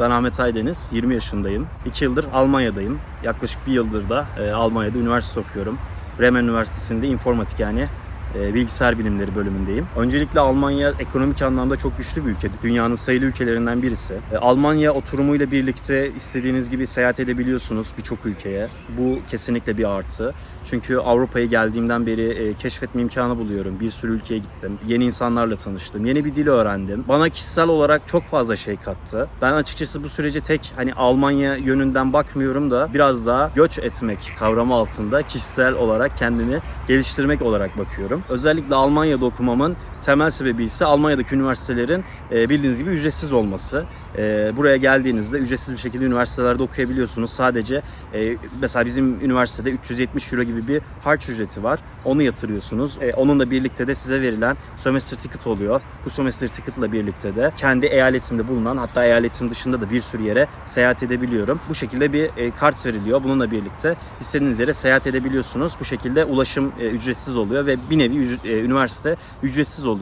Ben Ahmet Aydeniz, 20 yaşındayım. 2 yıldır Almanya'dayım. Yaklaşık bir yıldır da e, Almanya'da üniversite okuyorum. Bremen Üniversitesi'nde informatik yani bilgisayar bilimleri bölümündeyim. Öncelikle Almanya ekonomik anlamda çok güçlü bir ülke. Dünyanın sayılı ülkelerinden birisi. E, Almanya oturumuyla birlikte istediğiniz gibi seyahat edebiliyorsunuz birçok ülkeye. Bu kesinlikle bir artı. Çünkü Avrupa'ya geldiğimden beri e, keşfetme imkanı buluyorum. Bir sürü ülkeye gittim. Yeni insanlarla tanıştım. Yeni bir dil öğrendim. Bana kişisel olarak çok fazla şey kattı. Ben açıkçası bu sürece tek hani Almanya yönünden bakmıyorum da biraz daha göç etmek kavramı altında kişisel olarak kendimi geliştirmek olarak bakıyorum. Özellikle Almanya'da okumamın temel sebebi ise Almanya'daki üniversitelerin e, bildiğiniz gibi ücretsiz olması. E, buraya geldiğinizde ücretsiz bir şekilde üniversitelerde okuyabiliyorsunuz. Sadece e, mesela bizim üniversitede 370 euro gibi bir harç ücreti var. Onu yatırıyorsunuz. Onunla birlikte de size verilen semester ticket oluyor. Bu semester ticket'la birlikte de kendi eyaletimde bulunan hatta eyaletim dışında da bir sürü yere seyahat edebiliyorum. Bu şekilde bir kart veriliyor. Bununla birlikte istediğiniz yere seyahat edebiliyorsunuz. Bu şekilde ulaşım ücretsiz oluyor ve bir nevi üniversite ücretsiz oluyor.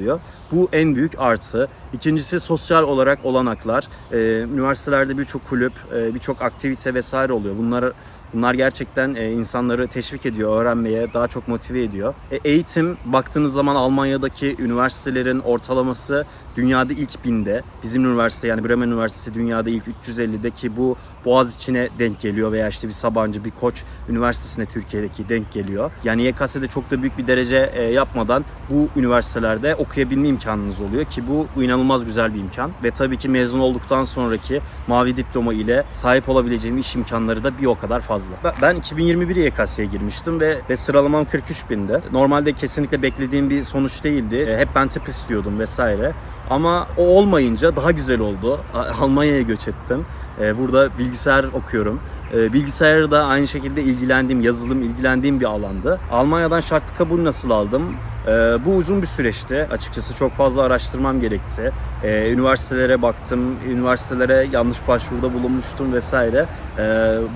Bu en büyük artı. İkincisi sosyal olarak olanaklar. E, üniversitelerde birçok kulüp, e, birçok aktivite vesaire oluyor. Bunlar Bunlar gerçekten e, insanları teşvik ediyor, öğrenmeye daha çok motive ediyor. E, eğitim baktığınız zaman Almanya'daki üniversitelerin ortalaması dünyada ilk binde. Bizim üniversite yani Bremen Üniversitesi dünyada ilk 350'de ki bu Boğaziçi'ne denk geliyor veya işte bir Sabancı, bir Koç Üniversitesi'ne Türkiye'deki denk geliyor. Yani YKS'de çok da büyük bir derece e, yapmadan bu üniversitelerde okuyabilme imkanınız oluyor ki bu inanılmaz güzel bir imkan. Ve tabii ki mezun olduktan sonraki mavi diploma ile sahip olabileceğim iş imkanları da bir o kadar fazla. Ben- Ben 2021 YKS'ye girmiştim ve, ve sıralamam 43 binde. Normalde kesinlikle beklediğim bir sonuç değildi. E, Hep ben tıp istiyordum vesaire. Ama o olmayınca daha güzel oldu. Almanya'ya göç ettim. E, Burada bilgisayar okuyorum. E, Bilgisayarı da aynı şekilde ilgilendiğim, yazılım ilgilendiğim bir alandı. Almanya'dan şartlı kabul nasıl aldım? E, Bu uzun bir süreçti. Açıkçası çok fazla araştırmam gerekti. E, Üniversitelere baktım, üniversitelere yanlış başvuruda bulunmuştum vesaire. E,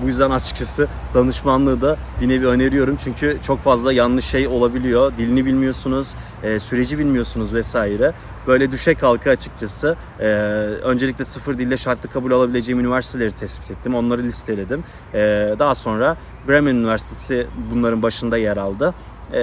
Bu yüzden açıkçası danışmanlığı da bir nevi öneriyorum. Çünkü çok fazla yanlış şey olabiliyor. Dilini bilmiyorsunuz, e, süreci bilmiyorsunuz vesaire. Böyle düşe kalka açıkçası e, öncelikle sıfır dille şartlı kabul alabileceğim üniversiteleri tespit ettim. Onları listeledim. E, daha sonra Bremen Üniversitesi bunların başında yer aldı. E,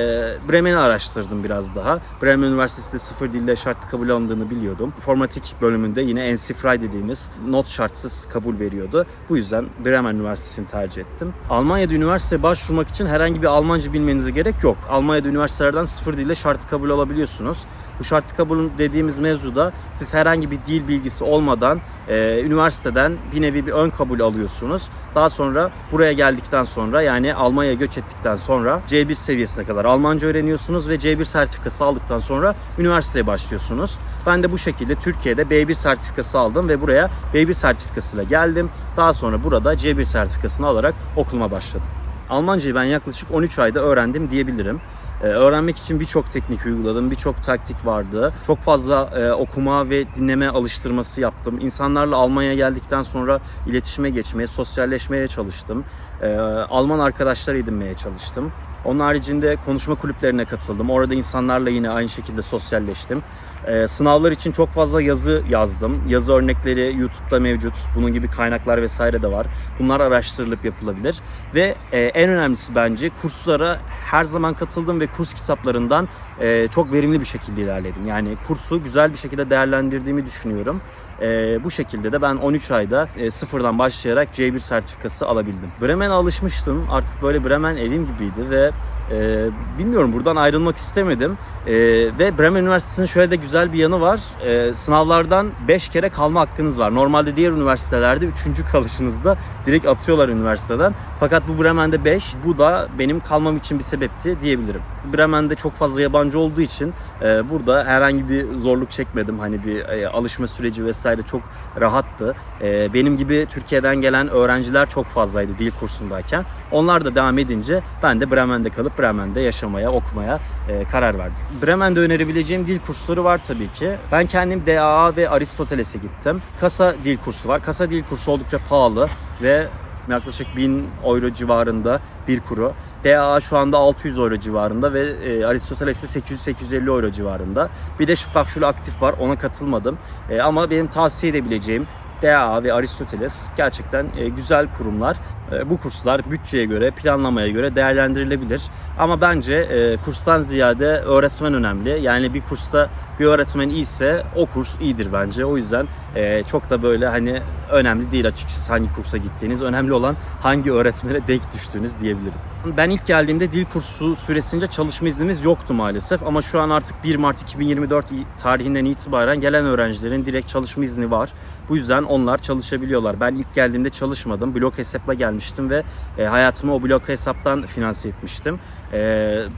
Bremen'i araştırdım biraz daha. Bremen Üniversitesi de sıfır dille şartlı kabul alındığını biliyordum. Informatik bölümünde yine NC-Fry dediğimiz not şartsız kabul veriyordu. Bu yüzden Bremen Üniversitesi'ni tercih ettim. Almanya'da üniversiteye başvurmak için herhangi bir Almanca bilmenize gerek yok. Almanya'da üniversitelerden sıfır dille şartlı kabul alabiliyorsunuz. Bu şartlı kabul dediğimiz mevzuda siz herhangi bir dil bilgisi olmadan e, üniversiteden bir nevi bir ön kabul alıyorsunuz. Daha sonra buraya geldikten sonra yani Almanya'ya göç ettikten sonra C1 seviyesine kadar Almanca öğreniyorsunuz ve C1 sertifikası aldıktan sonra üniversiteye başlıyorsunuz. Ben de bu şekilde Türkiye'de B1 sertifikası aldım ve buraya B1 sertifikasıyla geldim. Daha sonra burada C1 sertifikasını alarak okuluma başladım. Almancayı ben yaklaşık 13 ayda öğrendim diyebilirim. Ee, öğrenmek için birçok teknik uyguladım, birçok taktik vardı. Çok fazla e, okuma ve dinleme alıştırması yaptım. İnsanlarla Almanya'ya geldikten sonra iletişime geçmeye, sosyalleşmeye çalıştım. Ee, Alman arkadaşlar edinmeye çalıştım. Onun haricinde konuşma kulüplerine katıldım. Orada insanlarla yine aynı şekilde sosyalleştim. Ee, sınavlar için çok fazla yazı yazdım. Yazı örnekleri YouTube'da mevcut. Bunun gibi kaynaklar vesaire de var. Bunlar araştırılıp yapılabilir. Ve e, en önemlisi bence kurslara her zaman katıldım ve kurs kitaplarından e, çok verimli bir şekilde ilerledim. Yani kursu güzel bir şekilde değerlendirdiğimi düşünüyorum. E, bu şekilde de ben 13 ayda sıfırdan başlayarak C1 sertifikası alabildim. Bremen'e alışmıştım. Artık böyle Bremen evim gibiydi ve e, bilmiyorum buradan ayrılmak istemedim. E, ve Bremen Üniversitesi'nin şöyle de güzel bir yanı var. E, sınavlardan 5 kere kalma hakkınız var. Normalde diğer üniversitelerde 3. kalışınızda direkt atıyorlar üniversiteden. Fakat bu Bremen'de 5. Bu da benim kalmam için bir sebepti diyebilirim. Bremen'de çok fazla yabancı olduğu için e, burada herhangi bir zorluk çekmedim. Hani bir e, alışma süreci vesaire çok rahattı. E, benim gibi Türkiye'den gelen öğrenciler çok fazlaydı dil kursundayken. Onlar da devam edince ben de Bremen'de kalıp Bremen'de yaşamaya, okumaya e, karar verdim. Bremen'de önerebileceğim dil kursları var tabii ki. Ben kendim DAA ve Aristoteles'e gittim. Kasa dil kursu var. Kasa dil kursu oldukça pahalı ve yaklaşık 1000 euro civarında bir kuru. DAA şu anda 600 euro civarında ve e, Aristoteles ise 800-850 euro civarında. Bir de Sprachschule aktif var ona katılmadım. E, ama benim tavsiye edebileceğim DEA ve Aristoteles gerçekten e, güzel kurumlar. E, bu kurslar bütçeye göre, planlamaya göre değerlendirilebilir. Ama bence e, kurstan ziyade öğretmen önemli. Yani bir kursta bir öğretmen iyiyse o kurs iyidir bence. O yüzden e, çok da böyle hani önemli değil açıkçası hangi kursa gittiğiniz. Önemli olan hangi öğretmene denk düştüğünüz diyebilirim. Ben ilk geldiğimde dil kursu süresince çalışma iznimiz yoktu maalesef ama şu an artık 1 Mart 2024 tarihinden itibaren gelen öğrencilerin direkt çalışma izni var. Bu yüzden onlar çalışabiliyorlar. Ben ilk geldiğimde çalışmadım. Blok hesapla gelmiştim ve e, hayatımı o blok hesaptan finanse etmiştim. E,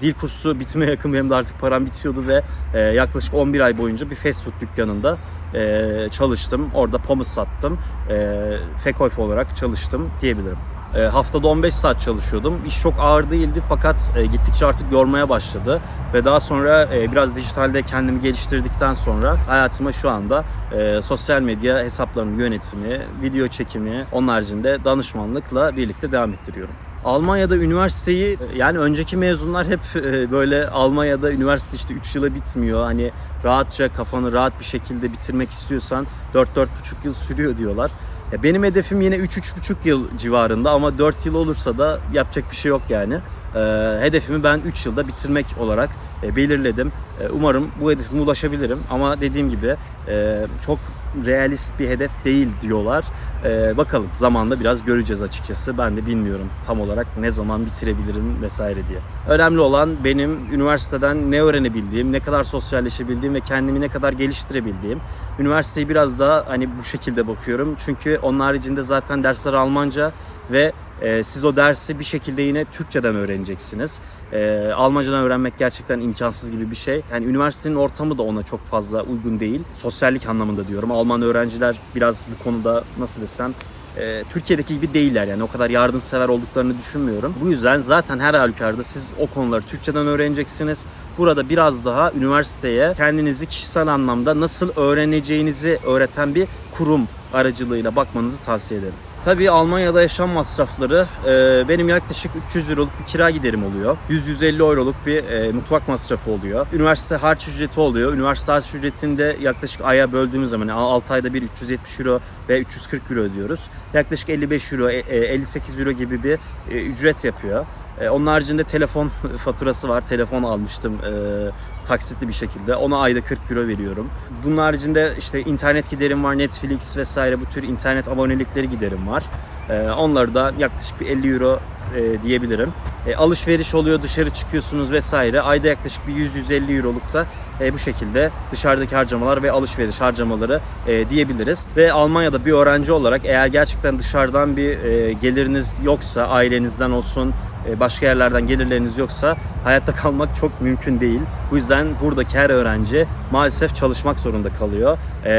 dil kursu bitmeye yakın benim de artık param bitiyordu ve e, yaklaşık 11 ay boyunca bir fast food dükkanında e, çalıştım. Orada pommes sattım. E, Fekoyf olarak çalıştım diyebilirim. E, haftada 15 saat çalışıyordum. İş çok ağır değildi fakat e, gittikçe artık yormaya başladı. Ve daha sonra e, biraz dijitalde kendimi geliştirdikten sonra hayatıma şu anda e, sosyal medya hesaplarının yönetimi, video çekimi, onun haricinde danışmanlıkla birlikte devam ettiriyorum. Almanya'da üniversiteyi yani önceki mezunlar hep e, böyle Almanya'da üniversite işte 3 yıla bitmiyor. Hani rahatça kafanı rahat bir şekilde bitirmek istiyorsan 4-4,5 yıl sürüyor diyorlar. Benim hedefim yine 3-3,5 yıl civarında ama 4 yıl olursa da yapacak bir şey yok yani. Ee, hedefimi ben 3 yılda bitirmek olarak e, belirledim. E, umarım bu hedefime ulaşabilirim ama dediğim gibi e, çok realist bir hedef değil diyorlar. E, bakalım zamanla biraz göreceğiz açıkçası. Ben de bilmiyorum tam olarak ne zaman bitirebilirim vesaire diye. Önemli olan benim üniversiteden ne öğrenebildiğim, ne kadar sosyalleşebildiğim ve kendimi ne kadar geliştirebildiğim. Üniversiteyi biraz daha hani bu şekilde bakıyorum. Çünkü onun haricinde zaten dersler Almanca ve e, siz o dersi bir şekilde yine Türkçeden öğreneceksiniz. E, Almancadan öğrenmek gerçekten imkansız gibi bir şey. Yani üniversitenin ortamı da ona çok fazla uygun değil. Sosyallik anlamında diyorum. Alman öğrenciler biraz bu konuda nasıl desem e, Türkiye'deki gibi değiller yani o kadar yardımsever olduklarını düşünmüyorum. Bu yüzden zaten her halükarda siz o konuları Türkçeden öğreneceksiniz. Burada biraz daha üniversiteye kendinizi kişisel anlamda nasıl öğreneceğinizi öğreten bir kurum aracılığıyla bakmanızı tavsiye ederim. Tabii Almanya'da yaşam masrafları e, benim yaklaşık 300 euroluk bir kira giderim oluyor. 100-150 euroluk bir e, mutfak masrafı oluyor. Üniversite harç ücreti oluyor. Üniversite harç ücretinde yaklaşık aya böldüğümüz zaman yani 6 ayda bir 370 euro ve 340 euro ödüyoruz. Yaklaşık 55 euro, e, e, 58 euro gibi bir e, ücret yapıyor. E, Onun haricinde telefon faturası var. Telefon almıştım e, taksitli bir şekilde. Ona ayda 40 euro veriyorum. Bunun haricinde işte internet giderim var, Netflix vesaire bu tür internet abonelikleri giderim var. E, onları da yaklaşık bir 50 euro e, diyebilirim. E, alışveriş oluyor, dışarı çıkıyorsunuz vesaire. Ayda yaklaşık bir 100-150 euroluk da e, bu şekilde dışarıdaki harcamalar ve alışveriş harcamaları e, diyebiliriz. Ve Almanya'da bir öğrenci olarak eğer gerçekten dışarıdan bir e, geliriniz yoksa, ailenizden olsun, başka yerlerden gelirleriniz yoksa hayatta kalmak çok mümkün değil. Bu yüzden buradaki her öğrenci maalesef çalışmak zorunda kalıyor. E,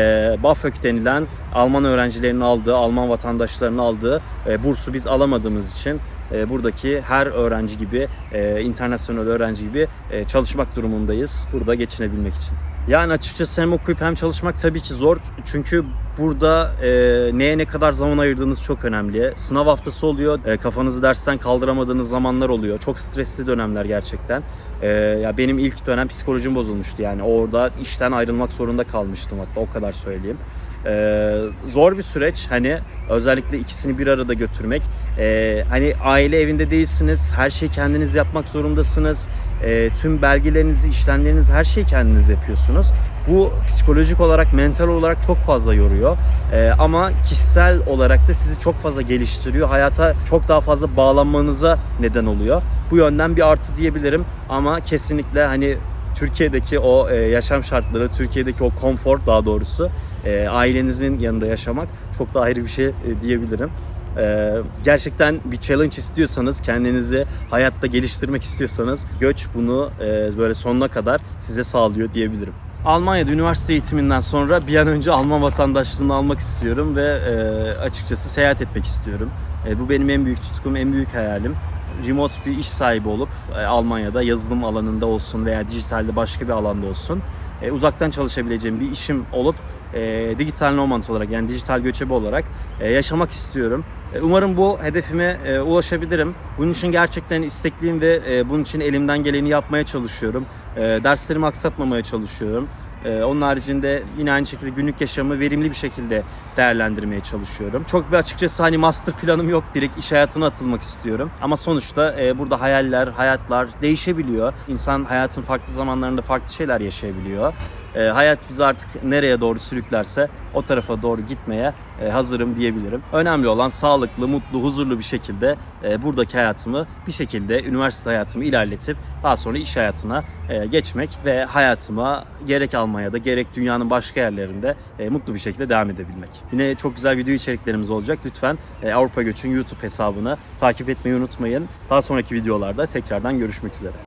BAföG denilen Alman öğrencilerinin aldığı, Alman vatandaşlarının aldığı e, bursu biz alamadığımız için e, buradaki her öğrenci gibi, e, internasyonel öğrenci gibi e, çalışmak durumundayız burada geçinebilmek için. Yani açıkçası hem okuyup hem çalışmak tabii ki zor. Çünkü burada e, neye ne kadar zaman ayırdığınız çok önemli. Sınav haftası oluyor. E, kafanızı dersten kaldıramadığınız zamanlar oluyor. Çok stresli dönemler gerçekten. E, ya benim ilk dönem psikolojim bozulmuştu. Yani orada işten ayrılmak zorunda kalmıştım hatta o kadar söyleyeyim. E, zor bir süreç hani özellikle ikisini bir arada götürmek. E, hani aile evinde değilsiniz. Her şeyi kendiniz yapmak zorundasınız. E, tüm belgelerinizi, işlemlerinizi her şeyi kendiniz yapıyorsunuz. Bu psikolojik olarak, mental olarak çok fazla yoruyor. E, ama kişisel olarak da sizi çok fazla geliştiriyor. Hayata çok daha fazla bağlanmanıza neden oluyor. Bu yönden bir artı diyebilirim. Ama kesinlikle hani Türkiye'deki o e, yaşam şartları, Türkiye'deki o konfor daha doğrusu e, ailenizin yanında yaşamak çok da ayrı bir şey e, diyebilirim. E, gerçekten bir challenge istiyorsanız, kendinizi hayatta geliştirmek istiyorsanız göç bunu e, böyle sonuna kadar size sağlıyor diyebilirim. Almanya'da üniversite eğitiminden sonra bir an önce Alman vatandaşlığını almak istiyorum ve e, açıkçası seyahat etmek istiyorum. E, bu benim en büyük tutkum, en büyük hayalim remote bir iş sahibi olup e, Almanya'da yazılım alanında olsun veya dijitalde başka bir alanda olsun e, uzaktan çalışabileceğim bir işim olup e, dijital nomad olarak yani dijital göçebe olarak e, yaşamak istiyorum. E, umarım bu hedefime e, ulaşabilirim. Bunun için gerçekten istekliyim ve e, bunun için elimden geleni yapmaya çalışıyorum. E, derslerimi aksatmamaya çalışıyorum. Ee, onun haricinde yine aynı şekilde günlük yaşamı verimli bir şekilde değerlendirmeye çalışıyorum. Çok bir açıkçası hani master planım yok. Direkt iş hayatına atılmak istiyorum. Ama sonuçta e, burada hayaller, hayatlar değişebiliyor. İnsan hayatın farklı zamanlarında farklı şeyler yaşayabiliyor. E, hayat bizi artık nereye doğru sürüklerse o tarafa doğru gitmeye e, hazırım diyebilirim. Önemli olan sağlıklı, mutlu, huzurlu bir şekilde e, buradaki hayatımı bir şekilde üniversite hayatımı ilerletip daha sonra iş hayatına e, geçmek ve hayatıma gerek Almanya'da gerek dünyanın başka yerlerinde e, mutlu bir şekilde devam edebilmek. Yine çok güzel video içeriklerimiz olacak. Lütfen e, Avrupa Göç'ün YouTube hesabını takip etmeyi unutmayın. Daha sonraki videolarda tekrardan görüşmek üzere.